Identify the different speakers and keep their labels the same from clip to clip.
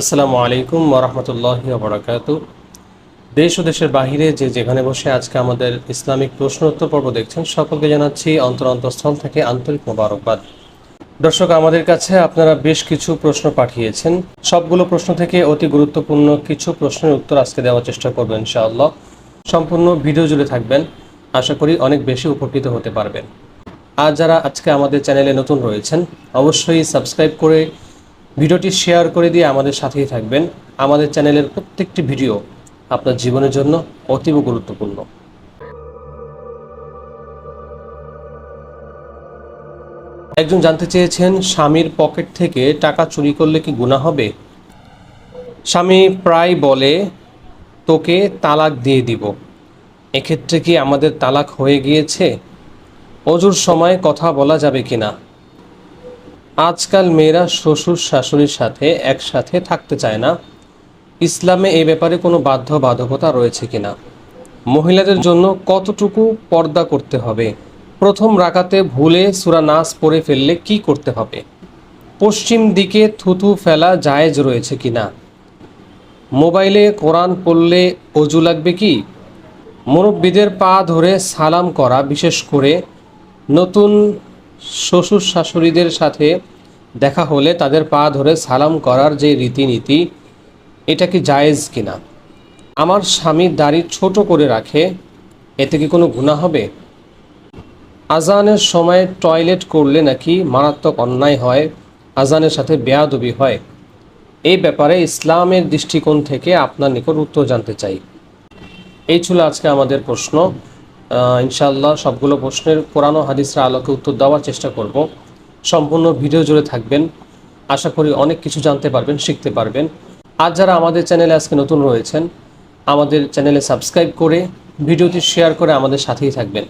Speaker 1: আসসালামু আলাইকুম ওরহমতুল্লাহ বরাকাতু। দেশ ও দেশের বাহিরে যে যেখানে বসে আজকে আমাদের ইসলামিক প্রশ্ন উত্তর পর্ব দেখছেন, সকলকে জানাচ্ছি অন্তর অন্তঃস্থল থেকে আন্তরিক মোবারকবাদ। দর্শক, আমাদের কাছে আপনারা বেশ কিছু প্রশ্ন পাঠিয়েছেন। সবগুলো প্রশ্ন থেকে অতি গুরুত্বপূর্ণ কিছু প্রশ্নের উত্তর আজকে দেওয়ার চেষ্টা করবেন ইনশাআল্লাহ। সম্পূর্ণ ভিডিও জুড়ে থাকবেন। আশা করি অনেক বেশি উপকৃত হতে পারবেন। আর যারা আজকে আমাদের চ্যানেলে নতুন রয়েছেন, অবশ্যই সাবস্ক্রাইব করে ভিডিওটি শেয়ার করে দিয়ে আমাদের সাথেই থাকবেন। আমাদের চ্যানেলের প্রত্যেকটি ভিডিও আপনার জীবনের জন্য অতীব গুরুত্বপূর্ণ। একজন জানতে চেয়েছেন, স্বামীর পকেট থেকে টাকা চুরি করলে কি গুনাহ হবে? স্বামী প্রায় বলে, তোকে তালাক দিয়ে দিব। এক্ষেত্রে কি আমাদের তালাক হয়ে গিয়েছে? অজুর সময় কথা বলা যাবে কিনা? আজকাল মেয়েরা শ্বশুর শাশুড়ির সাথে একসাথে থাকতে চায় না। ইসলামে এই ব্যাপারে কোনো বাধ্য বাধকতা রয়েছে কিনা? মহিলাদের জন্য কতটুকু পর্দা করতে হবে? প্রথম রাকাতে ভুলে সুরা নাস পড়ে ফেললে কি করতে হবে? পশ্চিম দিকে থুতু ফেলা জায়েজ রয়েছে কিনা? মোবাইলে কোরআন পড়লে অজু লাগবে কি? মুরব্বীদের পা ধরে সালাম করা, বিশেষ করে নতুন শ্বশুর শাশুড়িদের সাথে দেখা হলে তাদের পা ধরে সালাম করার যে রীতিনীতি, এটা কি জায়েজ কিনা? আমার স্বামীর দাড়ি ছোট করে রাখে, এতে কি কোনো গুণা হবে? আজানের সময় টয়লেট করলে নাকি মারাত্মক অন্যায় হয়, আজানের সাথে বেয়াদবি হয়। এই ব্যাপারে ইসলামের দৃষ্টিকোণ থেকে আপনার নিকট উত্তর জানতে চাই। এই ছিল আজকে আমাদের প্রশ্ন। ইনশাআল্লাহ সবগুলো প্রশ্নের কোরআন ও হাদিসের আলোকে উত্তর দেওয়ার চেষ্টা করব। সম্পূর্ণ ভিডিও জুড়ে থাকবেন। আশা করি অনেক কিছু জানতে পারবেন, শিখতে পারবেন। আর যারা আমাদের চ্যানেলে আজকে নতুন রয়েছেন, আমাদের চ্যানেলে সাবস্ক্রাইব করে, ভিডিওটি শেয়ার করে আমাদের সাথেই থাকবেন।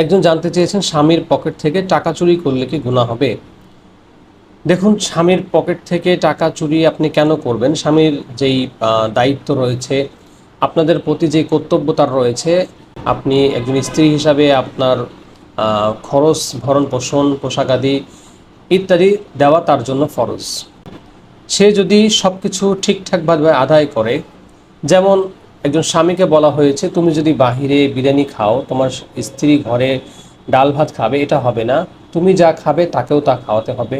Speaker 1: একজন জানতে চেয়েছেন, স্বামীর পকেট থেকে টাকা চুরি করলে কি গুণা হবে? দেখুন, স্বামীর পকেট থেকে টাকা চুরি আপনি কেন করবেন? স্বামীর যেই দায়িত্ব রয়েছে, আপনাদের প্রতি যে কর্তব্যতার রয়েছে আপনি একজন স্ত্রী হিসাবে আপনার খরচ, ভরণ পোষণ, পোশাক আদি ইত্যাদি দেওয়া তার জন্য ফরজ। সে যদি সব কিছু ঠিকঠাকভাবে আদায় করে, যেমন একজন স্বামীকে বলা হয়েছে, তুমি যদি বাহিরে বিরিয়ানি খাও, তোমার স্ত্রী ঘরে ডাল ভাত খাবে, এটা হবে না। তুমি যা খাবে, তাকেও তা খাওয়াতে হবে।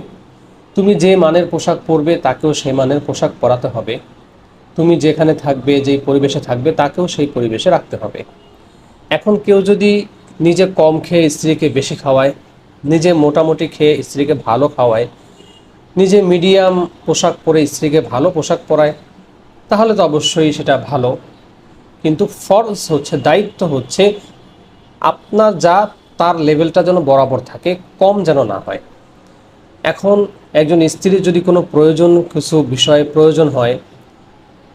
Speaker 1: তুমি যে মানের পোশাক পরবে, তাকেও সেই মানের পোশাক পরাতে হবে। তুমি যেখানে থাকবে, যেই পরিবেশে থাকবে, তাকেও সেই পরিবেশে রাখতে হবে। এখন কেউ যদি নিজে কম খেয়ে স্ত্রীকে বেশি খাওয়ায়, নিজে মোটামুটি খেয়ে স্ত্রীকে ভালো খাওয়ায়, নিজে মিডিয়াম পোশাক পরে স্ত্রীকে ভালো পোশাক পরায়, তাহলে তো অবশ্যই সেটা ভালো। কিন্তু ফরজ হচ্ছে, দায়িত্ব হচ্ছে আপনার যা তার লেভেলটা যেন বরাবর থাকে, কম যেন না হয়। এখন একজন স্ত্রীর যদি কোনো প্রয়োজন, কিছু বিষয়ে প্রয়োজন হয়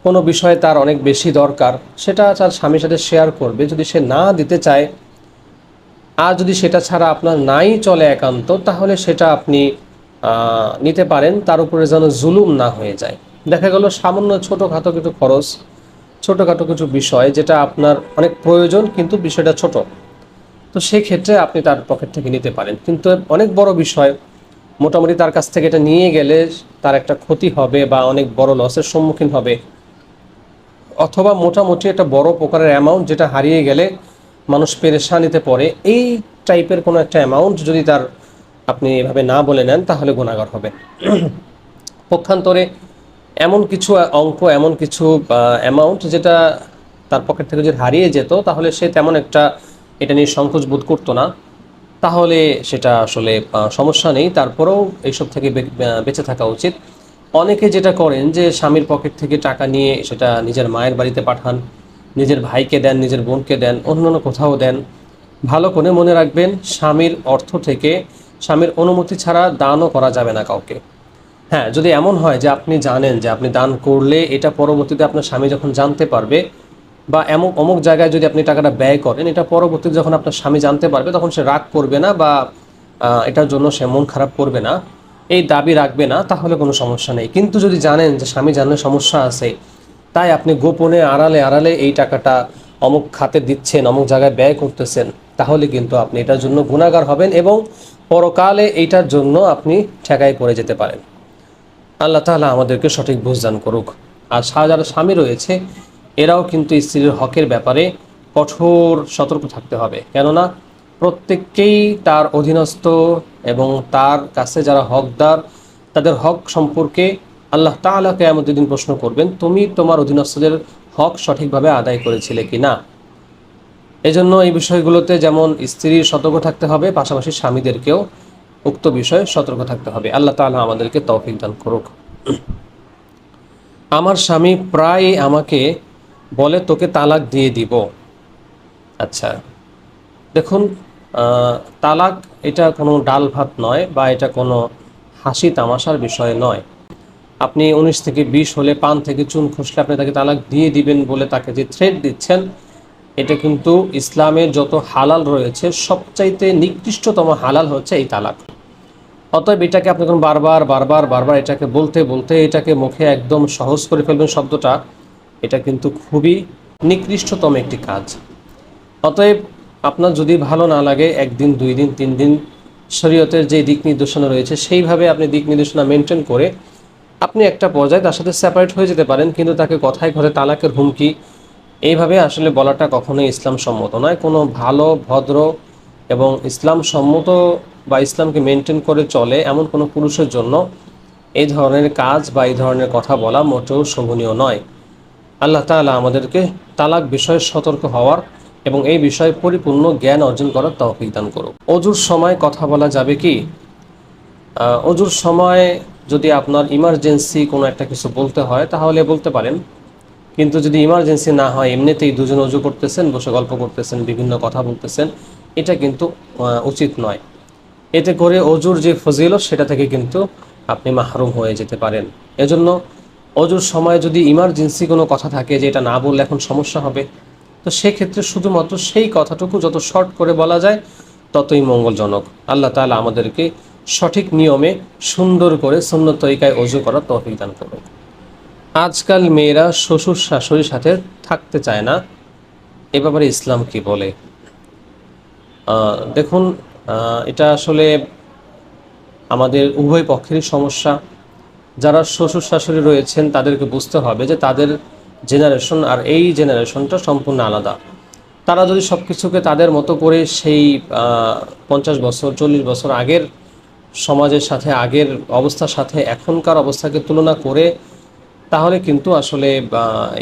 Speaker 1: কোনো বিষয়ে তার অনেক বেশি দরকার, সেটা তার স্বামীর সাথে শেয়ার করবে। যদি সে না দিতে চায়, আর যদি সেটা ছাড়া আপনার নাই চলে একান্ত, তাহলে সেটা আপনি নিতে পারেন। তার উপরে যেন জুলুম না হয়ে যায়। দেখা গেল সামান্য ছোটোখাটো কিছু খরচ, ছোটোখাটো কিছু বিষয়, যেটা আপনার অনেক প্রয়োজন, কিন্তু বিষয়টা ছোট। তো সেই ক্ষেত্রে আপনি তার পকেট থেকে নিতে পারেন। কিন্তু অনেক বড় বিষয়, মোটামুটি তার কাছ থেকে এটা নিয়ে গেলে তার একটা ক্ষতি হবে বা অনেক বড় লসের সম্মুখীন হবে। অথবা মোটামুটি একটা বড় প্রকারের অ্যামাউন্ট যেটা হারিয়ে গেলে মানুষ পেরেশানিতে পড়ে, এই টাইপের কোনো একটা অ্যামাউন্ট যদি তার আপনি এভাবে না বলে নেন, তাহলে গুণাগার হবে। পক্ষান্তরে এমন কিছু অঙ্ক, এমন কিছু অ্যামাউন্ট যেটা তার পকেট থেকে যদি হারিয়ে যেত, তাহলে সে তেমন একটা এটা নিয়ে সংকোচ বোধ করতো না। তাহলে সেটা আসলে সমস্যা নেই। তারপরেও এইসব থেকে বেঁচে থাকা উচিত। অনেকে যেটা করেন যে স্বামীর পকেট থেকে টাকা নিয়ে সেটা নিজের মায়ের বাড়িতে পাঠান, নিজের ভাইকে দেন, নিজের বোনকে দেন অন্যান্য কোথাও দেন। ভালো করে মনে রাখবেন, স্বামীর অর্থ থেকে স্বামীর অনুমতি ছাড়া দানও করা যাবে না কাউকে। হ্যাঁ যদি এমন হয় যে আপনি জানেন যে আপনি দান করলে এটা পরবর্তীতে আপনার স্বামী যখন জানতে পারবে বা এমন অমুক জায়গায় যদি আপনি টাকাটা ব্যয় করেন, এটা পরবর্তীতে যখন আপনার স্বামী জানতে পারবে, তখন সে রাগ করবে না বা এটার জন্য সে মন খারাপ করবে না। এই দাবি রাখবে না, তাহলে কোনো সমস্যা নেই। কিন্তু যদি জানেন যে স্বামী জানলে সমস্যা আছে, তাই আপনি গোপনে আড়ালে আড়ালে এই টাকাটা অমুক খাতে দিচ্ছেন, অমুক জায়গায় ব্যয় করতেছেন, তাহলে কিন্তু আপনি এটার জন্য গুণাগার হবেন এবং পরকালে এইটার জন্য আপনি ঠেকায় পড়ে যেতে পারেন। আল্লাহ তাআলা আমাদেরকে সঠিক বুঝদান করুক। আর যারা স্বামী রয়েছে, এরাও কিন্তু স্ত্রীর হকের ব্যাপারে কঠোর সতর্ক থাকতে হবে। কেননা প্রত্যেককেই তার অধীনস্থ এবং তার কাছে যারা হকদার, তাদের হক সম্পর্কে আল্লাহ তাআলা কেয়ামতের দিন প্রশ্ন করবেন, তুমি তোমার অধীনস্থদের হক সঠিকভাবে আদায় করেছিলে কি না এজন্য এই বিষয়গুলোতে যেমন স্ত্রীর সতর্ক থাকতে হবে, পাশাপাশি স্বামীদেরকেও উক্ত বিষয়ে সতর্ক থাকতে হবে। আল্লাহ তাআলা আমাদেরকে তৌফিক দান করুক। আমার স্বামী প্রায় আমাকে বলে, তোকে তালাক দিয়ে দিব। আচ্ছা দেখুন তালাক এটা কোনো ডাল ভাত নয় বা এটা কোনো হাসি তামাশার বিষয় নয়। আপনি উনিশ থেকে বিশ হলে পান থেকে চুন খসলে আপনি তাকে তালাক দিয়ে দিবেন বলে তাকে যে থ্রেট দিচ্ছেন, এটা কিন্তু ইসলামের যত হালাল রয়েছে, সবচাইতে নিকৃষ্টতম হালাল হচ্ছে এই তালাক। অতএব এটাকে আপনি যখন বারবার বারবার বারবার এটাকে বলতে বলতে এটাকে মুখে একদম সহজ করে ফেলবেন শব্দটা, এটা কিন্তু খুবই নিকৃষ্টতম একটি কাজ। অতএব আপনার যদি ভালো না লাগে, একদিন, দুই দিন, তিন দিন শরীয়তের যে দিক নির্দেশনা রয়েছে, সেইভাবে আপনি দিক নির্দেশনা মেনটেন করে আপনি একটা পর্যায়ে তার সাথে সেপারেট হয়ে যেতে পারেন, কিন্তু তাকে কথায় ঘরে তালাকের হুমকি, এইভাবে আসলে বলাটা কখনোই ইসলাম সম্মত নয়। কোনো ভালো, ভদ্র এবং ইসলাম সম্মত বা ইসলামকে মেনটেন করে চলে এমন কোনো পুরুষের জন্য এই ধরনের কাজ বা এই ধরনের কথা বলা মোটেও শোভনীয় নয়। আল্লাহ তাআলা আমাদেরকে তালাক বিষয়ে সতর্ক হওয়ার এবং এই বিষয়ে পরিপূর্ণ জ্ঞান অর্জন করার তৌফিক দান করুক। অজুর সময় কথা বলা যাবে কি? অজুর সময় যদি আপনার ইমার্জেন্সি কোনো একটা কিছু বলতে হয়, তাহলে বলতে পারেন। কিন্তু যদি ইমার্জেন্সি না হয়, এমনিতেই দুজন অজু করতেছেন, বসে গল্প করতেছেন, বিভিন্ন কথা বলতেছেন, এটা কিন্তু উচিত নয়। এতে করে অজুর যে ফজিলত, সেটা থেকে কিন্তু আপনি মাহরুম হয়ে যেতে পারেন। এজন্য অজুর সময় যদি ইমার্জেন্সি কোনো কথা থাকে যে এটা না বললে এখন সমস্যা হবে তো সেক্ষেত্রে শুধুমাত্র সেই কথাটুকু যত শর্ট করে বলা যায়, ততই মঙ্গলজনক। আল্লাহ তাআলা আমাদেরকে সঠিক নিয়মে সুন্দর করে শূন্য তরিকায় অজু করার তৌফিক দান করুন। আজকাল মেয়েরা শ্বশুর শাশুড়ির সাথে থাকতে চায় না। এ ব্যাপারে ইসলাম কি বলে? দেখুন এটা আসলে আমাদের উভয় পক্ষেরই সমস্যা। যারা শ্বশুর শাশুড়ি রয়েছেন, তাদেরকে বুঝতে হবে যে তাদের জেনারেশন আর এই জেনারেশনটা সম্পূর্ণ আলাদা। তারা যদি সব কিছুকে তাদের মতো করে সেই পঞ্চাশ বছর, চল্লিশ বছর আগের সমাজের সাথে, আগের অবস্থার সাথে, এখনকার অবস্থাকে তুলনা করে, তাহলে কিন্তু আসলে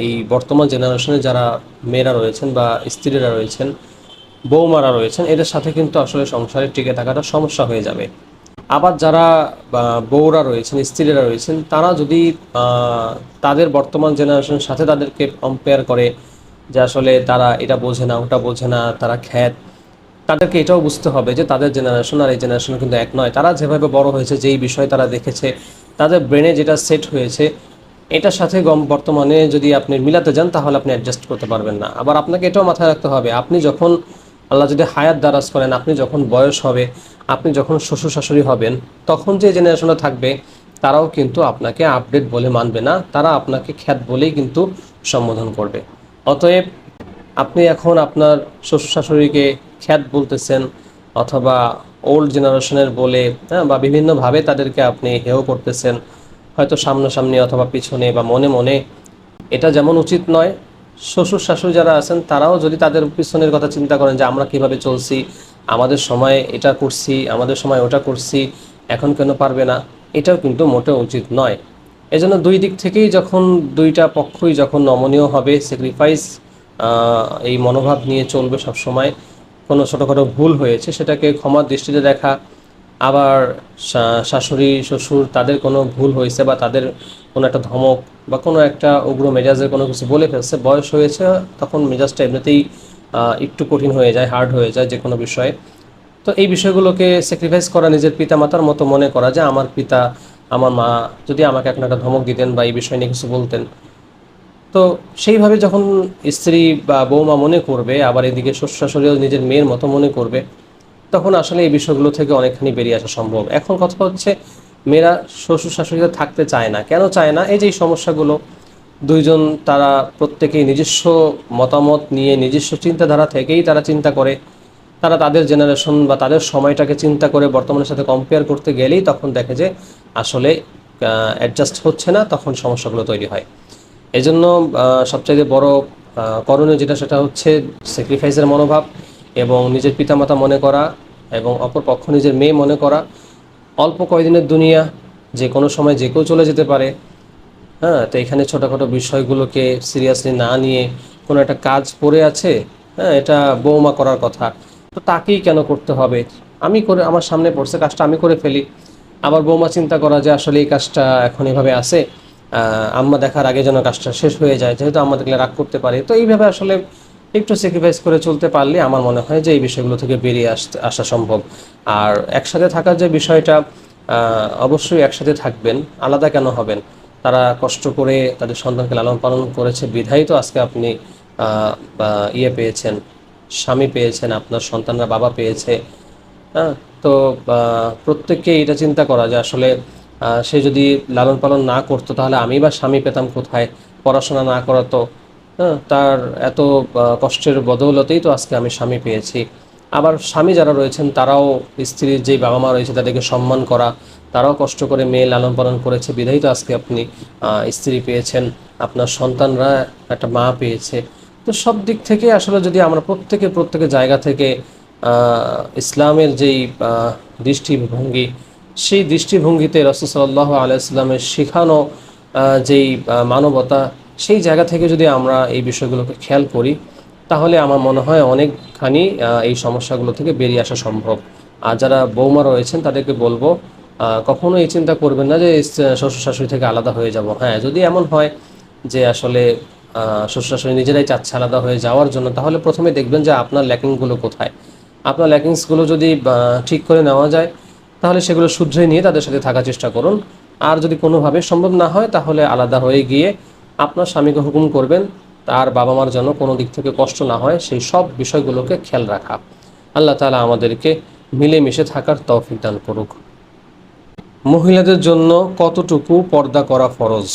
Speaker 1: এই বর্তমান জেনারেশনে যারা মেয়েরা রয়েছেন বা স্ত্রীরা রয়েছেন, বৌমারা রয়েছেন, এদের সাথে কিন্তু আসলে সংসারে টিকে থাকাটা সমস্যা হয়ে যাবে। আবার যারা বউরা রয়েছেন, স্ত্রীরা রয়েছেন, তারা যদি তাদের বর্তমান জেনারেশনের সাথে তাদেরকে কম্পেয়ার করে যে আসলে তারা এটা বোঝে না, ওটা বোঝে না, তারা খ্যাত, তাদেরকে এটাও বুঝতে হবে যে তাদের জেনারেশন আর এই জেনারেশন কিন্তু এক নয়। তারা যেভাবে বড় হয়েছে, যেই বিষয় তারা দেখেছে, তাদের ব্রেনে যেটা সেট হয়েছে, এটার সাথে গম, বর্তমানে যদি আপনি মিলাতে যান, তাহলে আপনি অ্যাডজাস্ট করতে পারবেন না। আবার আপনাকে এটাও মাথায় রাখতে হবে, আপনি যখন আল্লাহ যদি হায়াত দারাজ করেন, আপনি যখন বয়স হবে, আপনি যখন শ্বশুর শাশুড়ি হবেন, তখন যে জেনারেশনে থাকবে, তারাও কিন্তু আপনাকে আপডেট বলে মানবে না। তারা আপনাকে খ্যাত বলেই কিন্তু সম্বোধন করবে। অতএব আপনি এখন আপনার শ্বশুর শাশুড়িকে খ্যাত বলতেছেন, অথবা ওল্ড জেনারেশনের বলে হ্যাঁ বা বিভিন্নভাবে তাদেরকে আপনি হেও করতেছেন, হয়তো সামনাসামনি অথবা পিছনে বা মনে মনে, এটা যেমন উচিত নয় শ্বশুর, শাশুড়ি যারা আছেন, তারাও যদি তাদের পিছনের কথা চিন্তা করেন যে আমরা কীভাবে চলছি, আমাদের সময় এটা করছি, আমাদের সময় ওটা করছি, এখন কেন পারবে না, এটাও কিন্তু মোটেও উচিত নয়। এজন্য দুই দিক থেকেই যখন দুইটা পক্ষই যখন নমনীয় হবে স্যাক্রিফাইস এই মনোভাব নিয়ে চলবে সব সময় কোনো ছোটোখাটো ভুল হয়েছে, সেটাকে ক্ষমার দৃষ্টিতে দেখা, আবার শাশুড়ি, শ্বশুর, তাদের কোনো ভুল হয়েছে বা তাদের কোনো একটা ধমক বা কোনো একটা উগ্র মেজাজের কোনো কিছু বলে ফেলছে, বয়স হয়েছে, তখন মেজাজটা এমনিতেই একটু কঠিন হয়ে যায় হার্ড হয়ে যায় যে কোনো বিষয়ে। তো এই বিষয়গুলোকে স্যাক্রিফাইস করা নিজের পিতামাতার মতো মনে করা যে আমার পিতা, আমার মা যদি আমাকে এখন একটা ধমক দিতেন বা এই বিষয় নিয়ে কিছু বলতেন। তো সেইভাবে যখন স্ত্রী বা বৌমা মনে করবে, আবার এদিকে শ্বশুর নিজের মেয়ের মতো মনে করবে, তখন আসলে এই বিষয়গুলো থেকে অনেকখানি বেরিয়ে আসা সম্ভব। এখন কথা হচ্ছে মেয়েরা শ্বশুর শাশুড়িতে থাকতে চায় না। কেন চায় না? এই যে সমস্যাগুলো, দুইজন তারা প্রত্যেকেই নিজস্ব মতামত নিয়ে, নিজস্ব চিন্তাধারা থেকেই তারা চিন্তা করে। তারা তাদের জেনারেশন বা তাদের সময়টাকে চিন্তা করে বর্তমানের সাথে কম্পেয়ার করতে গেলেই তখন দেখে যে আসলে অ্যাডজাস্ট হচ্ছে না, তখন সমস্যাগুলো তৈরি হয়। এই জন্য সবচাইতে বড় করণীয় যেটা, সেটা হচ্ছে স্যাক্রিফাইসের মনোভাব এবং নিজের পিতামাতা মনে করা এবং অপর পক্ষ নিজের মেয়ে মনে করা। অল্প কয়দিনের দুনিয়া, যে কোনো সময় যে কেউ চলে যেতে পারে হ্যাঁ তো এখানে ছোটোখাটো বিষয়গুলোকে সিরিয়াসলি না নিয়ে কোনো একটা কাজ পড়ে আছে হ্যাঁ এটা বৌমা করার কথা। তো তাকেই কেন করতে হবে? আমি করে, আমার সামনে পড়ছে কাজটা, আমি করে ফেলি। আবার বৌমা চিন্তা করা যে আসলে এই কাজটা এখন এভাবে আছে আম্মা দেখার আগে যেন কাজটা শেষ হয়ে যায়, যেহেতু আম্মা দেখলে রাগ করতে পারে। তো এইভাবে আসলে একটু স্যাক্রিফাইস করে চলতে পারলে আমার মনে হয় যে এই বিষয়গুলো থেকে বেরিয়ে আসতে, আসা সম্ভব। আর একসাথে থাকার যে বিষয়টা অবশ্যই একসাথে থাকবেন, আলাদা কেন হবেন? তারা কষ্ট করে তাদের সন্তানকে লালন পালন করেছে বিধাই তো আজকে আপনি ইয়ে পেয়েছেন, স্বামী পেয়েছেন, আপনার সন্তানরা বাবা পেয়েছে। হ্যাঁ তো প্রত্যেককে এটা চিন্তা করা যে আসলে সে যদি লালন পালন না করতো তাহলে আমি বা স্বামী পেতাম কোথায়? পড়াশোনা না করাতো তার এত কষ্টের বদৌলতেই তো আজকে আমি স্বামী পেয়েছি। আবার স্বামী যারা রয়েছেন, তারাও স্ত্রীর যেই বাবা মা রয়েছে, তাদেরকে সম্মান করা, তারাও কষ্ট করে মেয়ে লালন পালন করেছে বিধাই তো আজকে আপনি স্ত্রী পেয়েছেন, আপনার সন্তানরা একটা মা পেয়েছে। তো সব দিক থেকে আসলে যদি আমরা প্রত্যেকে প্রত্যেকের জায়গা থেকে ইসলামের যেই দৃষ্টিভঙ্গি, সেই দৃষ্টিভঙ্গিতে রসুসাল্লাহ আলাইস্লামের শেখানো যেই মানবতা সেই জায়গা থেকে যদি আমরা এই বিষয়গুলোকে খেয়াল করি, তাহলে আমার মনে হয় অনেকখানি এই সমস্যাগুলো থেকে বেরিয়ে আসা সম্ভব। আর যারা বৌমা রয়েছেন, তাদেরকে বলব কখনো এই চিন্তা করবেন না যে শ্বশুর শাশুড়ি থেকে আলাদা হয়ে যাব। হ্যাঁ যদি এমন হয় যে আসলে শ্বশুর শাশুড়ি নিজেরাই চাচ্ছে আলাদা হয়ে যাওয়ার জন্য, তাহলে প্রথমে দেখবেন যে আপনার ল্যাকিংগুলো কোথায়। আপনার ল্যাকিংসগুলো যদি ঠিক করে নেওয়া যায়, তাহলে সেগুলো শুধরে নিয়ে তাদের সাথে থাকার চেষ্টা করুন। আর যদি কোনোভাবে সম্ভব না হয়, তাহলে আলাদা হয়ে গিয়ে আপনার স্বামীকে হুকুম করবেন, তার বাবা মার যেন কোনো দিক থেকে কষ্ট না হয়, সেই সব বিষয়গুলোকে খেয়াল রাখা। আল্লাহ তালা আমাদেরকে মিলেমিশে থাকার তৌফিক দান করুক। মহিলাদের জন্য কতটুকু পর্দা করা ফরজ?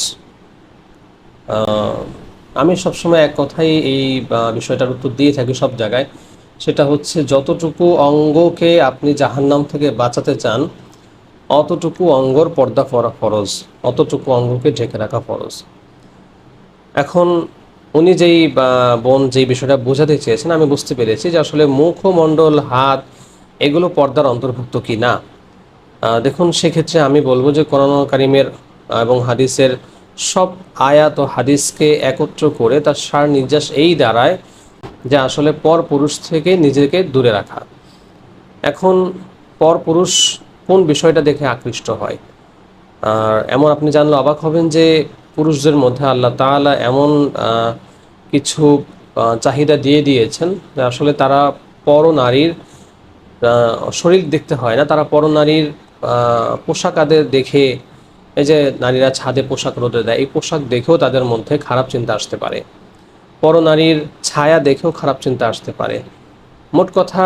Speaker 1: আমি সবসময় এক কথাই এই বিষয়টার উত্তর দিয়ে থাকি সব জায়গায়। সেটা হচ্ছে যতটুকু অঙ্গকে আপনি জাহান্নাম থেকে বাঁচাতে চান, অতটুকু অঙ্গর পর্দা করা ফরজ, অতটুকু অঙ্গকে ঢেকে রাখা ফরজ। এখন উনি যেই বোন যেই বিষয়টা বোঝাতে চেয়েছেন, আমি বুঝতে পেরেছি যে আসলে মুখমণ্ডল, হাত, এগুলো পর্দার অন্তর্ভুক্ত কি না। দেখুন, সেক্ষেত্রে আমি বলব যে কোরআন কারিমের এবং হাদিসের সব আয়াত ও হাদিসকে একত্র করে তার সার নির্যাস এই দাঁড়ায় যে আসলে পর পুরুষ থেকে নিজেকে দূরে রাখা। এখন পর পুরুষ কোন বিষয়টা দেখে আকৃষ্ট হয়? আর এমন আপনি জানলে অবাক হবেন যে পুরুষদের মধ্যে আল্লাহ তাআলা এমন কিছু চাহিদা দিয়ে দিয়েছেন আসলে তারা পর নারীর শরীর দেখতে হয় না। তারা পরনারীর পোশাক আদের দেখে এই যে নারীরা ছাদে পোশাক রোদে দেয় এই পোশাক দেখেও তাদের মধ্যে খারাপ চিন্তা আসতে পারে। পরনারীর ছায়া দেখেও খারাপ চিন্তা আসতে পারে। মোট কথা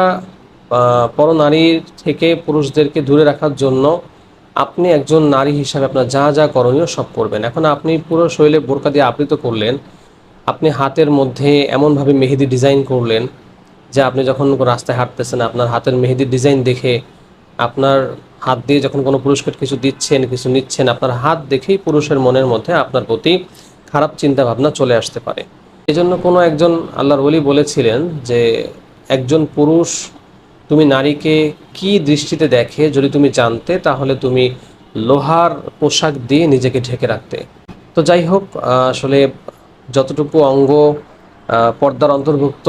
Speaker 1: আহ, পরনারীর থেকে পুরুষদেরকে দূরে রাখার জন্য আপনি একজন নারী হিসাবে আপনার যা যা করণীয় সব করবেন। এখন আপনি পুরো শরীরে বোরকা দিয়ে আবৃত করলেন, আপনি হাতের মধ্যে এমনভাবে মেহেদি ডিজাইন করলেন যে আপনি যখন রাস্তায় হাঁটতেছেন, আপনার হাতের মেহেদির ডিজাইন দেখে আপনার হাত দিয়ে যখন কোনো পুরুষকে কিছু দিচ্ছেন, কিছু নিচ্ছেন, আপনার হাত দেখেই পুরুষের মনের মধ্যে আপনার প্রতি খারাপ চিন্তা ভাবনা চলে আসতে পারে। এই জন্য কোনো একজন আল্লাহর ওলি বলেছিলেন যে, একজন পুরুষ তুমি নারীকে কি দৃষ্টিতে দেখে যদি তুমি জানতে, তাহলে তুমি লোহার পোশাক দিয়ে নিজেকে ঢেকে রাখতে। তো যাই হোক, আসলে যতটুকু অঙ্গ পর্দার অন্তর্ভুক্ত,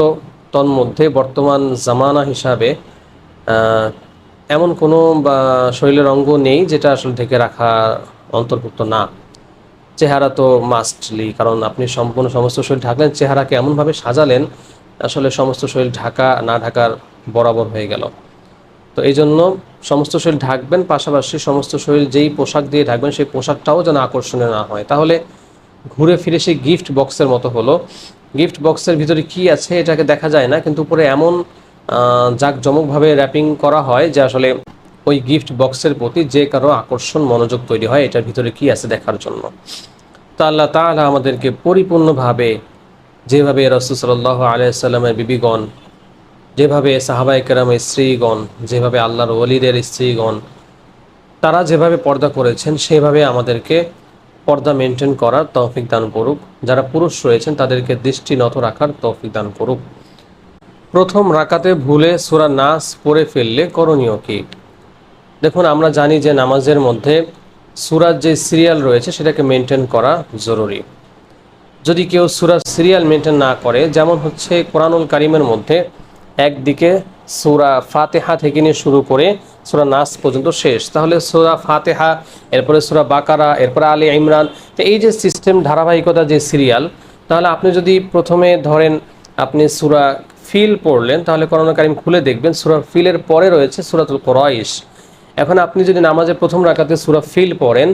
Speaker 1: তন্মধ্যে বর্তমান জামানা হিসাবে এমন কোনো শরীরের অঙ্গ নেই যেটা আসলে ঢেকে রাখা অন্তর্ভুক্ত না। চেহারা তো মাস্টলি কারণ আপনি সম্পূর্ণ সমস্ত শরীর ঢাকলেন, চেহারাকে এমনভাবে সাজালেন, আসলে সমস্ত শরীর ঢাকা, না ঢাকার বরাবর হয়ে গেল। তো এই জন্য সমস্ত শরীর ঢাকবেন, পাশাপাশি সমস্ত শরীর যেই পোশাক দিয়ে ঢাকবেন, সেই পোশাকটাও যেন আকর্ষণীয় না হয়। তাহলে ঘুরে ফিরে সেই গিফট বক্সের মতো হলো। গিফট বক্সের ভিতরে কি আছে এটাকে দেখা যায় না, কিন্তু উপরে এমন জাঁকজমকভাবে র্যাপিং করা হয় যে আসলে ওই গিফট বক্সের প্রতি যে কারও আকর্ষণ, মনোযোগ তৈরি হয়, এটার ভিতরে কি আছে দেখার জন্য। তা আল্লাহ তাআলা আমাদেরকে পরিপূর্ণভাবে যেভাবে রসুল সাল্লাহ আলাইসাল্লামের বিবিগণ যেভাবে সাহাবাই কেরামের স্ত্রীগণ, যেভাবে আল্লাহর ওলিদের স্ত্রীগণ, তারা যেভাবে পর্দা করেছেন, সেভাবে আমাদেরকে পর্দা মেনটেন করার তৌফিক দান করুক। যারা পুরুষ রয়েছেন, তাদেরকে দৃষ্টি নত রাখার তৌফিক দান করুক। প্রথম রাকাতে ভুলে সুরা নাস পড়ে ফেললে করণীয় কি? দেখুন, আমরা জানি যে নামাজের মধ্যে সুরার যে সিরিয়াল রয়েছে, সেটাকে মেনটেন করা জরুরি। যদি কেউ সুরার সিরিয়াল মেনটেন না করে, যেমন হচ্ছে কোরআনুল কারিমের মধ্যে একদিকে সুরা ফাতেহা থেকে নিয়ে শুরু করে সুরা নাস পর্যন্ত শেষ। তাহলে সুরা ফাতেহা, এরপরে সুরা বাকারা, এরপরে আলী ইমরান, তো এই যে সিস্টেম ধারাবাহিকতা যে সিরিয়াল তাহলে আপনি যদি প্রথমে ধরেন আপনি সুরা ফিল পড়লেন, তাহলে করোনা কারিম খুলে দেখবেন সুরা ফিলের পরে রয়েছে সুরাতুল কোরআশ এখন আপনি যদি নামাজের প্রথম রাখাতে সুরা ফিল পড়েন,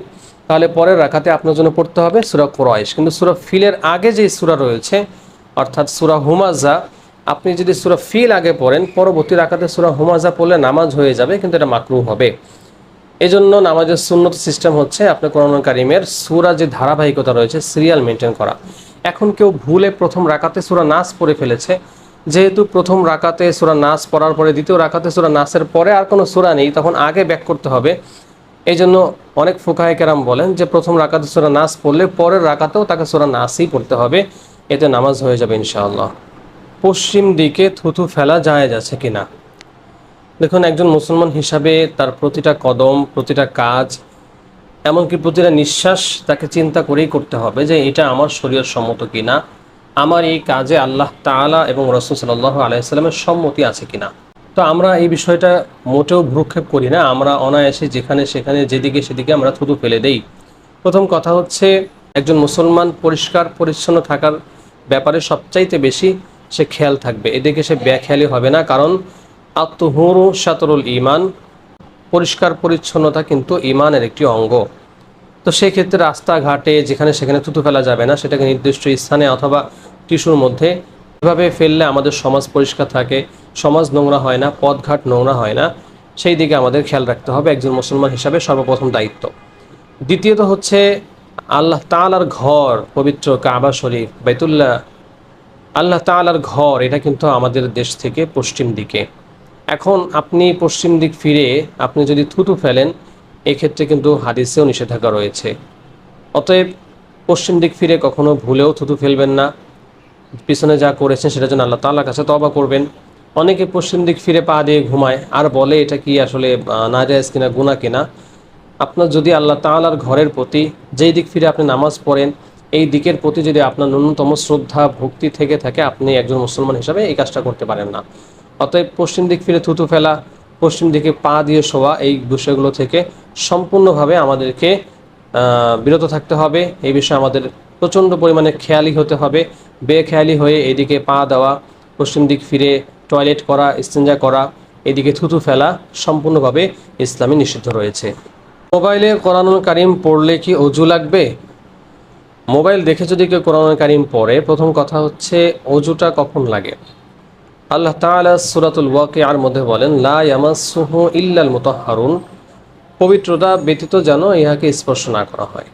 Speaker 1: তাহলে পরের রাখাতে আপনার জন্য পড়তে হবে সুরা কোরআশ কিন্তু সুরা ফিলের আগে যে সুরা রয়েছে, অর্থাৎ সুরা হুমাজা আপনি যদি সুরা ফিল আগে পড়েন, পরবর্তী রাখাতে সুরা হুমাজা পড়লে নামাজ হয়ে যাবে, কিন্তু এটা মাকরু হবে। এই জন্য নামাজের সুন্নত সিস্টেম হচ্ছে আপনার কোরআন কারিমের সুরা যে ধারাবাহিকতা রয়েছে, সিরিয়াল মেনটেন করা। এখন কেউ ভুলে প্রথম রাকাতে সুরা নাচ পড়ে ফেলেছে, যেহেতু প্রথম রাকাতে সুরা নাচ পড়ার পরে, দ্বিতীয় রাকাতে সুরা নাচের পরে আর কোনো সুরা নেই, তখন আগে ব্যাক করতে হবে। এই জন্য অনেক ফুকাহে কেরাম বলেন যে, প্রথম রাকাতে সুরা নাচ পড়লে পরের রাকাতেও তাকে সুরা নাচই পড়তে হবে, এতে নামাজ হয়ে যাবে ইনশাআল্লাহ। পশ্চিম দিকে থুথু ফেলা যায় যাচ্ছে কিনা? দেখুন, একজন মুসলমান হিসাবে তার প্রতিটা কদম, প্রতিটা কাজ, এমনকি প্রতিটা নিঃশ্বাস তাকে চিন্তা করেই করতে হবে যে এটা আমার শরীর সম্মত কিনা, আমার এই কাজে আল্লাহ তাআলা এবং রসুল সাল্লাহ আলাইসাল্লামের সম্মতি আছে কিনা। তো আমরা এই বিষয়টা মোটেও ভ্রুক্ষেপ করি না, আমরা অনায়াসে যেখানে সেখানে, যেদিকে সেদিকে আমরা থুতু ফেলে দেই। প্রথম কথা হচ্ছে, একজন মুসলমান পরিষ্কার, পরিচ্ছন্ন থাকার ব্যাপারে সবচাইতে বেশি সে খেয়াল থাকবে। এদিকে সে ব্যাখেয়ালি হবে না, কারণ আত্মহুরু সাতরুল ইমান পরিষ্কার পরিচ্ছন্নতা কিন্তু ইমানের একটি অঙ্গ। তো সেক্ষেত্রে রাস্তাঘাটে যেখানে সেখানে থুতু ফেলা যাবে না, সেটাকে নির্দিষ্ট স্থানে অথবা টিস্যুর মধ্যে এভাবে ফেললে আমাদের সমাজ পরিষ্কার থাকে, সমাজ নোংরা হয় না, পথঘাট নোংরা হয় না। সেই দিকে আমাদের খেয়াল রাখতে হবে একজন মুসলমান হিসাবে সর্বপ্রথম দায়িত্ব। দ্বিতীয়ত হচ্ছে আল্লাহ তালার ঘর পবিত্র কাবা শরীফ, বাইতুল্লাহ আল্লাহ তালার ঘর, এটা কিন্তু আমাদের দেশ থেকে পশ্চিম দিকে। এখন আপনি পশ্চিম দিক ফিরে আপনি যদি থুতু ফেলেন, এক্ষেত্রে কিন্তু হাদিসেও নিষেধাজ্ঞা রয়েছে। অতএব পশ্চিম দিক ফিরে কখনো ভুলেও থুতু ফেলবেন না। পিছনে যা করেছেন সেটা যেন আল্লাহ তাল্লাহ কাছে তবা করবেন। অনেকে পশ্চিম দিক ফিরে পা দিয়ে ঘুমায়, আর বলে এটা কি আসলে না যায় কিনা গুণা কিনা? আপনার যদি আল্লাহ তালার ঘরের প্রতি যেই দিক ফিরে আপনি নামাজ পড়েন এই দিকের প্রতি যদি আপনার ন্যূনতম শ্রদ্ধা, ভক্তি থেকে থাকে, আপনি একজন মুসলমান হিসাবে এই কাজটা করতে পারেন না। অতএব পশ্চিম দিক ফিরে থুতু ফেলা, পশ্চিম দিকে পা দিয়ে শোয়া, এই বিষয়গুলো থেকে সম্পূর্ণভাবে আমাদেরকে বিরত থাকতে হবে। এই বিষয়ে আমাদের প্রচণ্ড পরিমাণে খেয়ালি হতে হবে। বেখেয়ালি হয়ে এদিকে পা দেওয়া, পশ্চিম দিক ফিরে টয়লেট করা, ইস্তেঞ্জা করা, এদিকে থুতু ফেলা সম্পূর্ণভাবে ইসলামী নিষিদ্ধ রয়েছে। মোবাইলে কোরআনুল কারিম পড়লে কি অজু লাগবে? মোবাইল দেখে যদি কেউ কোরআনুল কারিম পড়ে, প্রথম কথা হচ্ছে, অজুটা কখন লাগে? আল্লাহ তালা সুরাতুল ওয়াকে আর মধ্যে বলেন, লা ইয়ামাসুহু ইল্লাল মুতাহহারুন পবিত্রতা ব্যতীত যেন ইহাকে স্পর্শ না করা হয়।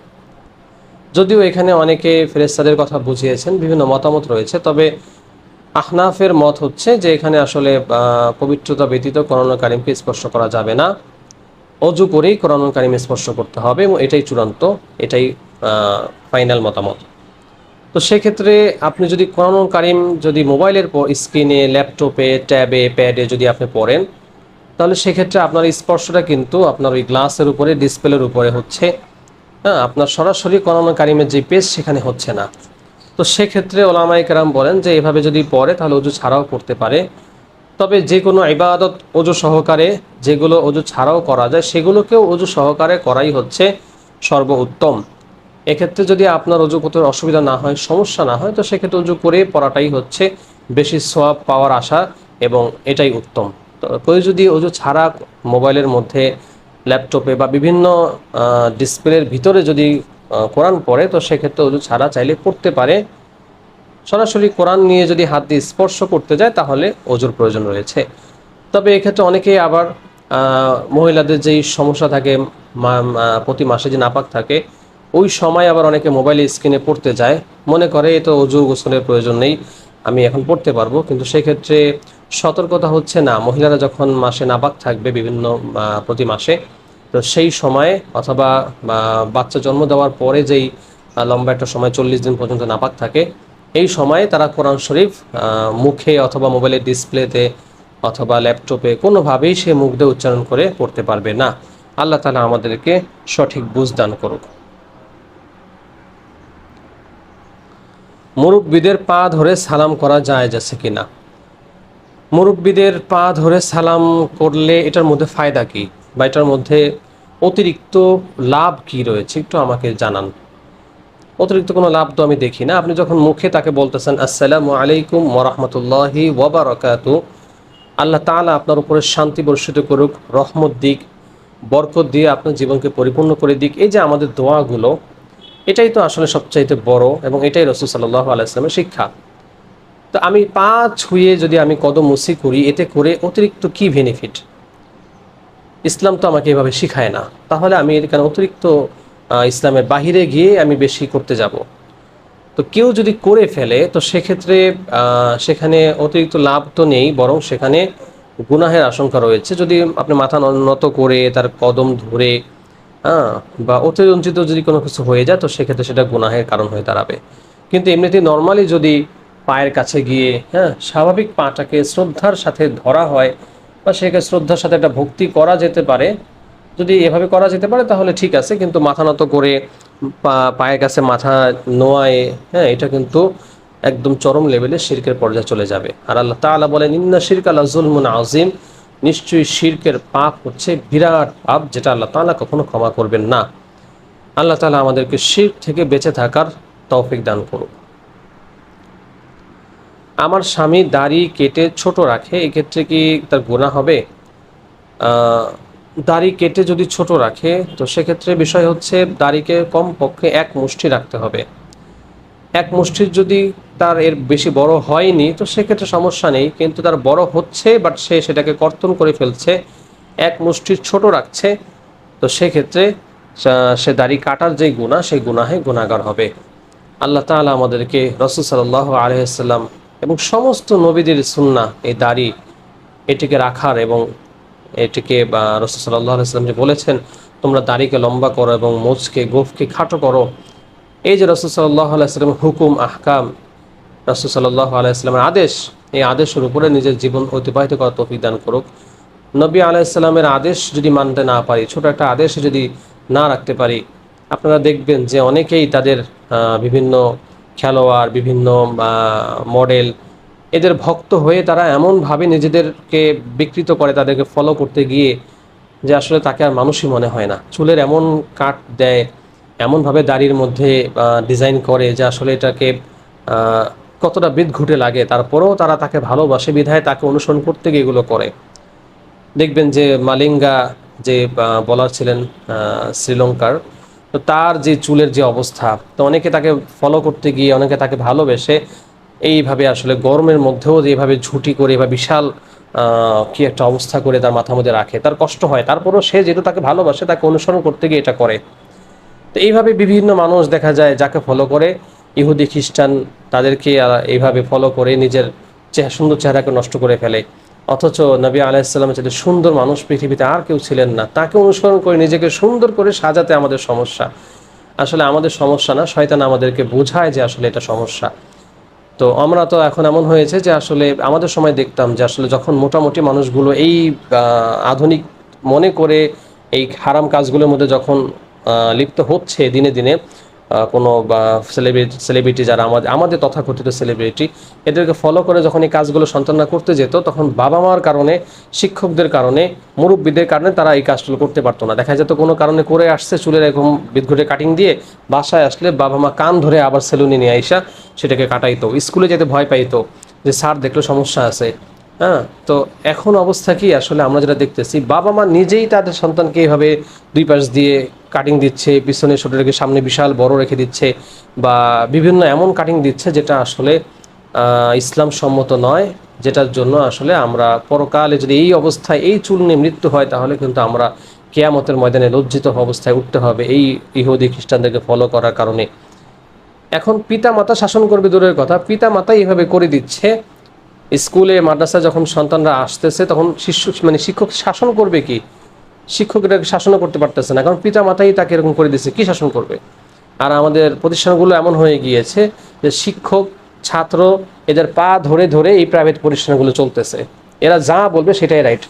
Speaker 1: যদিও এখানে অনেকে ফেরেস্তাদের কথা বুঝিয়েছেন, বিভিন্ন মতামত রয়েছে, তবে আহনাফের মত হচ্ছে যে এখানে আসলে পবিত্রতা ব্যতীত করোনা কারিমকে স্পর্শ করা যাবে না। অজু করেই করোনা কারিম স্পর্শ করতে হবে এবং এটাই চূড়ান্ত, এটাই ফাইনাল মতামত। তো সেক্ষেত্রে আপনি যদি কোরআন কারিম যদি মোবাইলের স্ক্রিনে, ল্যাপটপে, ট্যাবে, প্যাডে যদি আপনি পড়েন, তাহলে সেক্ষেত্রে আপনার স্পর্শটা কিন্তু আপনার ওই গ্লাসের উপরে, ডিসপ্লের উপরে হচ্ছে। হ্যাঁ আপনার সরাসরি কোরআন কারিমের যে পেজ সেখানে হচ্ছে না। তো সেক্ষেত্রে ওলামাই কারাম বলেন যে, এভাবে যদি পড়ে, তাহলে অজু ছাড়াও করতে পারে। তবে যে কোনো ইবাদত অজু সহকারে, যেগুলো অজু ছাড়াও করা যায়, সেগুলোকেও অজু সহকারে করাই হচ্ছে সর্ব উত্তম এক্ষেত্রে যদি আপনার অজু করতে অসুবিধা না হয়, সমস্যা না হয়, তো সেক্ষেত্রে অজু করে পড়াটাই হচ্ছে বেশি সোয়াব পাওয়ার আশা এবং এটাই উত্তম। তো যদি অজু ছাড়া মোবাইলের মধ্যে, ল্যাপটপে বা বিভিন্ন ডিসপ্লের ভিতরে যদি কোরআন পড়ে, তো সেক্ষেত্রে অজু ছাড়া চাইলে পড়তে পারে। সরাসরি কোরআন নিয়ে যদি হাত দিয়ে স্পর্শ করতে যায়, তাহলে অজুর প্রয়োজন রয়েছে। তবে এক্ষেত্রে অনেকেই আবার মহিলাদের যেই সমস্যা থাকে প্রতি মাসে যে নাপাক থাকে ওই সময় আবার অনেকে মোবাইলে স্ক্রিনে পড়তে যায়। মনে করে এ তো অজু গোসলের প্রয়োজন নেই, আমি এখন পড়তে পারব। কিন্তু সেক্ষেত্রে সতর্কতা হচ্ছে না। মহিলারা যখন মাসে নাবাক থাকবে বিভিন্ন প্রতি মাসে, তো সেই সময়ে অথবা বাচ্চা জন্ম দেওয়ার পরে যেই লম্বা একটা সময় চল্লিশ দিন পর্যন্ত নাপাক থাকে, এই সময়ে তারা কোরআন শরীফ মুখে অথবা মোবাইলের ডিসপ্লেতে অথবা ল্যাপটপে কোনোভাবেই সে মুখ দিয়ে উচ্চারণ করে পড়তে পারবে না। আল্লাহ তালা আমাদেরকে সঠিক বুঝ দান করুক। মুরব্বীদের পা ধরে সালাম করা যায় যাচ্ছে কিনা? মুরব্বীদের পা ধরে সালাম করলে এটার মধ্যে ফায়দা কি? বা এটার মধ্যে অতিরিক্ত লাভ কি রয়েছে? একটু আমাকে জানান। অতিরিক্ত কোনো লাভ তো আমি দেখি না। আপনি যখন মুখে তাকে বলতেছেন, আসসালামু আলাইকুম ওরহমতুল্লাহি ওবরাকাত আল্লাহ তাআলা আপনার উপরে শান্তি বর্ষিত করুক, রহমত দিক, বরকত দিয়ে আপনার জীবনকে পরিপূর্ণ করে দিক। এই যে আমাদের দোয়াগুলো এটাই তো আসলে সবচাইতে বড় এবং এটাই রসুল সাল্লাহ আলাইসলামের শিক্ষা। তো আমি পা ছুঁয়ে যদি আমি কদম মুসি করি, এতে করে অতিরিক্ত কি বেনিফিট ইসলাম তো আমাকে এভাবে শিখায় না। তাহলে আমি এখানে অতিরিক্ত ইসলামের বাহিরে গিয়ে আমি বেশি করতে যাব। তো কেউ যদি করে ফেলে, তো সেক্ষেত্রে সেখানে অতিরিক্ত লাভ তো নেই, বরং সেখানে গুনাহের আশঙ্কা রয়েছে। যদি আপনি মাথা নত করে তার কদম ধরে হ্যাঁ বা অতিরঞ্চিত যদি কোনো কিছু হয়ে যায়, তো সেক্ষেত্রে সেটা গুনাহের কারণ হয়ে দাঁড়াবে। কিন্তু এমনিতে নর্মালি যদি পায়ের কাছে গিয়ে হ্যাঁ স্বাভাবিক পাটাকে শ্রদ্ধার সাথে ধরা হয়, বা সেকে শ্রদ্ধার সাথে একটা ভক্তি করা যেতে পারে, যদি এভাবে করা যেতে পারে, তাহলে ঠিক আছে, কিন্তু মাথা নত করে পায়ের কাছে মাথা নোয়ায়ে হ্যাঁ এটা কিন্তু একদম চরম লেভেলে শিরকের পর্যায়ে চলে যাবে। আর আল্লাহ তাআলা বলেন, ইন্না শিরক আল্লাহ জুলমুন আজিম নিশ্চয়ই শিরকের পাপ হচ্ছে বিরাট পাপ যেটা আল্লাহ তাআলা কখনো ক্ষমা করবেন না। আল্লাহ তালা আমাদেরকে শিরক থেকে বেঁচে থাকার তৌফিক দান করুক। আমার স্বামী দাড়ি কেটে ছোট রাখে, এক্ষেত্রে কি তার গুণা হবে? দাড়ি কেটে যদি ছোট রাখে, তো সেক্ষেত্রে বিষয় হচ্ছে দাড়িকে কম পক্ষে এক মুষ্টি রাখতে হবে। এক মুষ্টির যদি তার এর বেশি বড় হয়নি, তো সেক্ষেত্রে সমস্যা নেই, কিন্তু তার বড় হচ্ছে বাট সে সেটাকে কর্তন করে ফেলছে, এক মুষ্টির ছোট রাখছে, তো সেক্ষেত্রে সে দাড়ি কাটার যে গুণা সেই গুনাহে গুণাগার হবে। আল্লাহ তাআলা আমাদেরকে রসুল সাল্লাহ আলহাম এবং সমস্ত নবীদের সুন্না এই দাড়ি এটিকে রাখার এবং এটিকে বা রসুল সাল্লাহ আলাইসাল্লাম যে বলেছেন, তোমরা দাড়িকে লম্বা করো এবং মোচকে গোফকে খাটো করো এই যে রসুল সাল্লাহ হুকুম, আহকাম, রসুল সাল্লাহ আলাইসাল্লামের আদেশ, এই আদেশের উপরে নিজের জীবন অতিবাহিত করা তৌফিক দান করুক। নবী আলাইসাল্লামের আদেশ যদি মানতে না পারি, ছোট একটা আদেশ যদি না রাখতে পারি, আপনারা দেখবেন যে অনেকেই তাদের বিভিন্ন খেলোয়াড়, বিভিন্ন মডেল, এদের ভক্ত হয়ে তারা এমনভাবে নিজেদেরকে বিকৃত করে, তাদেরকে ফলো করতে গিয়ে যে আসলে তাকে আর মানুষই মনে হয় না। চুলের এমন কাট দেয় এমনভাবে দাড়ির মধ্যে ডিজাইন করে যে আসলে এটাকে কতটা কতটা বিদঘুটে লাগে। তারপরেও তারা তাকে ভালোবাসে, বিধায় তাকে অনুসরণ করতে গিয়ে এগুলো করে। দেখবেন যে মালিঙ্গা যে বলার ছিলেন শ্রীলঙ্কার, তো তার যে চুলের যে অবস্থা, তো অনেকে তাকে ফলো করতে গিয়ে অনেকে তাকে ভালোবেসে এইভাবে আসলে গরমের মধ্যেও যেভাবে ঝুটি করে বা বিশাল কি একটা অবস্থা করে তার মাথার মধ্যে রাখে। তার কষ্ট হয়। তারপরেও সে যেহেতু তাকে ভালোবাসে, তাকে অনুসরণ করতে গিয়ে এটা করে। তো এইভাবে বিভিন্ন মানুষ দেখা যায় যাকে ফলো করে। ইহুদি, খ্রিস্টান তাদেরকে এইভাবে ফলো করে নিজের চেহারা সুন্দর চেহারাকে নষ্ট করে ফেলে। অথচ নবী আলাইসাল্লামের চাইতে সুন্দর মানুষ পৃথিবীতে আর কেউ ছিলেন না। তাকে অনুসরণ করে নিজেকে সুন্দর করে সাজাতে আমাদের সমস্যা। আসলে আমাদের সমস্যা না, শয়তান আমাদেরকে বোঝায় যে আসলে এটা সমস্যা। তো আমরা তো এখন এমন হয়েছে যে আসলে আমাদের সময় দেখতাম যে আসলে যখন মোটামুটি মানুষগুলো এই আধুনিক মনে করে এই হারাম কাজগুলোর মধ্যে যখন লিপ্ত হচ্ছে দিনে দিনে কোনো সেলিব্রিটি সেলিব্রিটি যারা আমাদের আমাদের তথাকথিত সেলিব্রিটি এদেরকে ফলো করে যখন এই কাজগুলো সন্তানরা করতে যেত, তখন বাবা মার কারণে, শিক্ষকদের কারণে, মুরব্বীদের কারণে তারা এই কাজগুলো করতে পারতো না। দেখা যেত কোনো কারণে করে আসছে চুলের এরকম বিদঘুটে কাটিং দিয়ে, বাসায় আসলে বাবা মা কান ধরে আবার সেলুনে নিয়ে আইসা সেটাকে কাটাইতো। স্কুলে যেতে ভয় পাইতো যে, স্যার, দেখল সমস্যা আছে। হ্যাঁ তো এখন অবস্থা কি? আসলে আমরা যেটা দেখতেছি, বাবা মা নিজেই তাদের সন্তানকে এইভাবে দুই পাশ দিয়ে কাটিং দিচ্ছে, পিছনে ছোটো রেখে সামনে বিশাল বড় রেখে দিচ্ছে বা বিভিন্ন এমন কাটিং দিচ্ছে যেটা আসলে ইসলাম সম্মত নয়, যেটার জন্য আসলে আমরা পরকালে যদি এই অবস্থায় এই চুল নিয়ে মৃত্যু হয়, তাহলে কিন্তু আমরা কেয়ামতের ময়দানে লজ্জিত অবস্থায় উঠতে হবে এই ইহুদি খ্রিস্টানদেরকে ফলো করার কারণে। এখন পিতা মাতা শাসন করবে দূরের কথা পিতা মাতা এইভাবে করে দিচ্ছে স্কুলে, মাদ্রাসা যখন সন্তানরা আসতেছে, তখন শিশু মানে শিক্ষক শাসন করবে কি? শিক্ষকরা শাসনও করতে পারতেছে না, কারণ পিতা মাতাই তাকে এরকম করে দিচ্ছে কি শাসন করবে? আর আমাদের প্রতিষ্ঠানগুলো এমন হয়ে গিয়েছে যে শিক্ষক, ছাত্র এদের পা ধরে ধরে এই প্রাইভেট প্রতিষ্ঠানগুলো চলতেছে। এরা যা বলবে সেটাই রাইট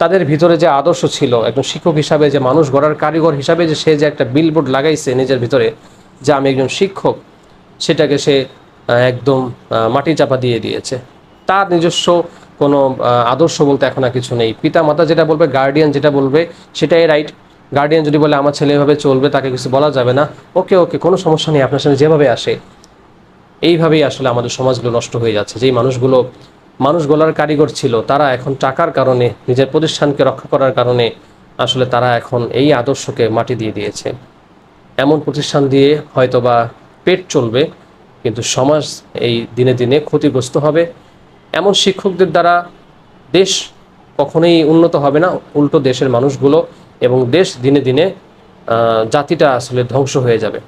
Speaker 1: তাদের ভিতরে যে আদর্শ ছিল, একজন শিক্ষক হিসাবে যে মানুষ গড়ার কারিগর হিসাবে যে সে যে একটা বিলবোর্ড লাগাইছে নিজের ভিতরে, যে আমি একজন শিক্ষক, সেটাকে সে একদম মাটি চাপা দিয়ে দিয়েছে। তার নিজস্ব কোনো আদর্শ বলতে এখন আর কিছু নেই। পিতা মাতা যেটা বলবে গার্ডিয়ান যেটা বলবে, সেটাই রাইট গার্ডিয়ান যদি বলে, আমার ছেলে এভাবে চলবে, তাকে কিছু বলা যাবে না, ওকে ওকে, কোনো সমস্যা নেই, আপনার সামনে যেভাবে আসে। এইভাবেই আসলে আমাদের সমাজগুলো নষ্ট হয়ে যাচ্ছে। যেই মানুষগুলো, মানুষ গলার কারিগর ছিল, তারা এখন টাকার কারণে, নিজের প্রতিষ্ঠানকে রক্ষা করার কারণে আসলে তারা এখন এই আদর্শকে মাটি দিয়ে দিয়েছে। এমন প্রতিষ্ঠান দিয়ে হয়তোবা পেট চলবে, কিন্তু সমাজ এই দিনে দিনে ক্ষতিগ্রস্ত হবে। এমন শিক্ষকদের দ্বারা দেশ কখনোই উন্নত হবে না, উল্টো দেশের মানুষগুলো এবং দেশ দিনে দিনে জাতিটা আসলে ধ্বংস হয়ে যাবে।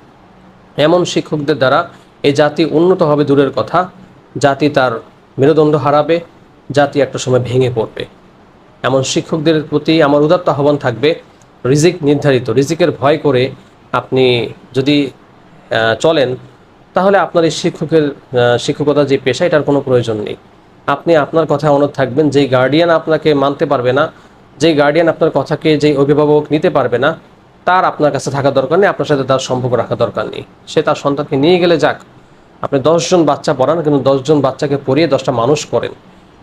Speaker 1: এমন শিক্ষকদের দ্বারা এই জাতি উন্নত হবে দূরের কথা, জাতি তার মেরুদণ্ড হারাবে, জাতি একটা সময় ভেঙে পড়বে। এমন শিক্ষকদের প্রতি আমার উদাত্ত আহ্বান থাকবে, রিজিক নির্ধারিত, রিজিকের ভয় করে আপনি যদি চলেন, তাহলে আপনার এই শিক্ষকের শিক্ষকতা যে পেশা, এটার কোনো প্রয়োজন নেই। আপনি আপনার কথায় অনড় থাকবেন, যেই গার্ডিয়ান আপনাকে মানতে পারবে না, যেই গার্ডিয়ান আপনার কথাকে যেই অভিভাবক নিতে পারবে না, তার আপনার কাছে থাকা দরকার নেই, আপনার সাথে তার সম্পর্ক রাখা দরকার নেই। সে তার সন্তানকে নিয়ে গেলে যাক। আপনি দশজন বাচ্চা পড়ান, কিন্তু দশজন বাচ্চাকে পড়িয়ে দশটা মানুষ করেন।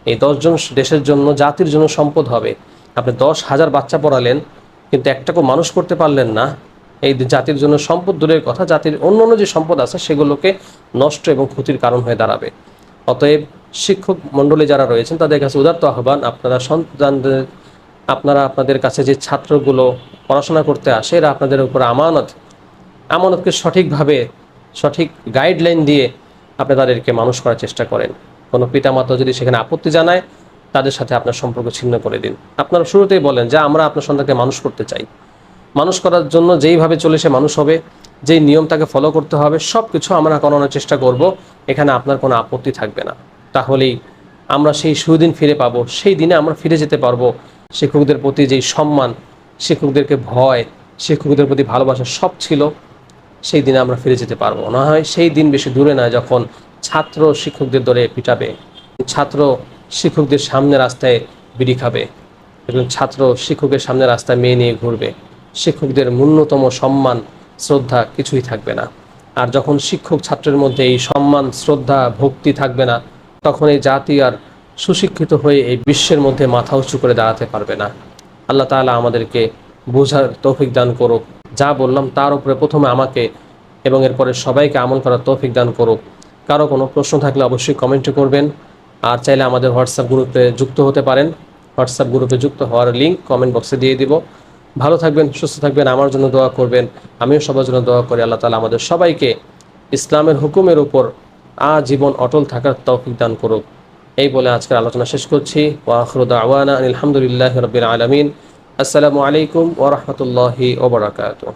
Speaker 1: এই দশজন দেশের জন্য, জাতির জন্য সম্পদ হবে। আপনি দশ হাজার বাচ্চা পড়ালেন, কিন্তু একটাকেও মানুষ করতে পারলেন না। এই জাতির জন্য সম্পদ দূরের কথা, জাতির অন্য অন্য যে সম্পদ আছে, সেগুলোকে নষ্ট এবং ক্ষতির কারণ হয়ে দাঁড়াবে। অতএব শিক্ষক মণ্ডলী যারা রয়েছেন, তাদের কাছে উদাত্ত আহ্বান, আপনারা সন্তানদের, আপনারা আপনাদের কাছে যে ছাত্রগুলো পড়াশোনা করতে আসে, এরা আপনাদের উপর আমানত, আমানতকে সঠিকভাবে, সঠিক গাইডলাইন দিয়ে আপনি তাদেরকে মানুষ করার চেষ্টা করেন। কোনো পিতামাতা যদি সেখানে আপত্তি জানায়, তাদের সাথে আপনার সম্পর্ক ছিন্ন করে দিন। আপনারা শুরুতেই বলেন যে, আমরা আপনার সন্তানকে মানুষ করতে চাই। মানুষ করার জন্য যেইভাবে চলে সে মানুষ হবে, যেই নিয়ম তাকে ফলো করতে হবে সব কিছু আমরা করানোর চেষ্টা করব, এখানে আপনার কোনো আপত্তি থাকবে না। তাহলেই আমরা সেই সুদিন ফিরে পাবো, সেই দিনে আমরা ফিরে যেতে পারব। শিক্ষকদের প্রতি যেই সম্মান, শিক্ষকদেরকে ভয়, শিক্ষকদের প্রতি ভালোবাসা সব ছিল, সেই দিনে আমরা ফিরে যেতে পারব। না হয় সেই দিন বেশি দূরে নয়, যখন ছাত্র শিক্ষকদের দলে পিটাবে, ছাত্র শিক্ষকদের সামনে রাস্তায় বিড়ি খাবে, এবং ছাত্র শিক্ষকের সামনে রাস্তায় মেয়ে নিয়ে ঘুরবে। শিক্ষকদের ন্যূনতম সম্মান, শ্রদ্ধা কিছুই থাকবে না। আর যখন শিক্ষক ছাত্রের মধ্যে এই সম্মান, শ্রদ্ধা, ভক্তি থাকবে না তখন এই জাতি আর সুশিক্ষিত হয়ে এই বিশ্বের মধ্যে মাথা উঁচু করে দাঁড়াতে পারবে না। আল্লাহ তাআলা আমাদেরকে বোঝার তৌফিক দান করুক। যা বললাম তার উপরে প্রথমে আমাকে এবং এরপরে সবাইকে আমল করার তৌফিক দান করুক। কারও কোনো প্রশ্ন থাকলে অবশ্যই কমেন্টে করবেন। আর চাইলে আমাদের হোয়াটসঅ্যাপ গ্রুপে যুক্ত হতে পারেন। হোয়াটসঅ্যাপ গ্রুপে যুক্ত হওয়ার লিঙ্ক কমেন্ট বক্সে দিয়ে দিব। ভালো থাকবেন, সুস্থ থাকবেন, আমার জন্য দোয়া করবেন। আমিও সবার জন্য দোয়া করি। আল্লাহ তালা আমাদের সবাইকে ইসলামের হুকুমের উপর আজীবন অটল থাকার তৌফিক দান করুক। এই বলে আজকের আলোচনা শেষ করছি। ওয়াখরুদ আওয়ানা আলহামদুলিল্লাহ রবিল আলমিন। আসসালামু আলাইকুম ওরহমতুল্লাহি ওবরাকাতুহ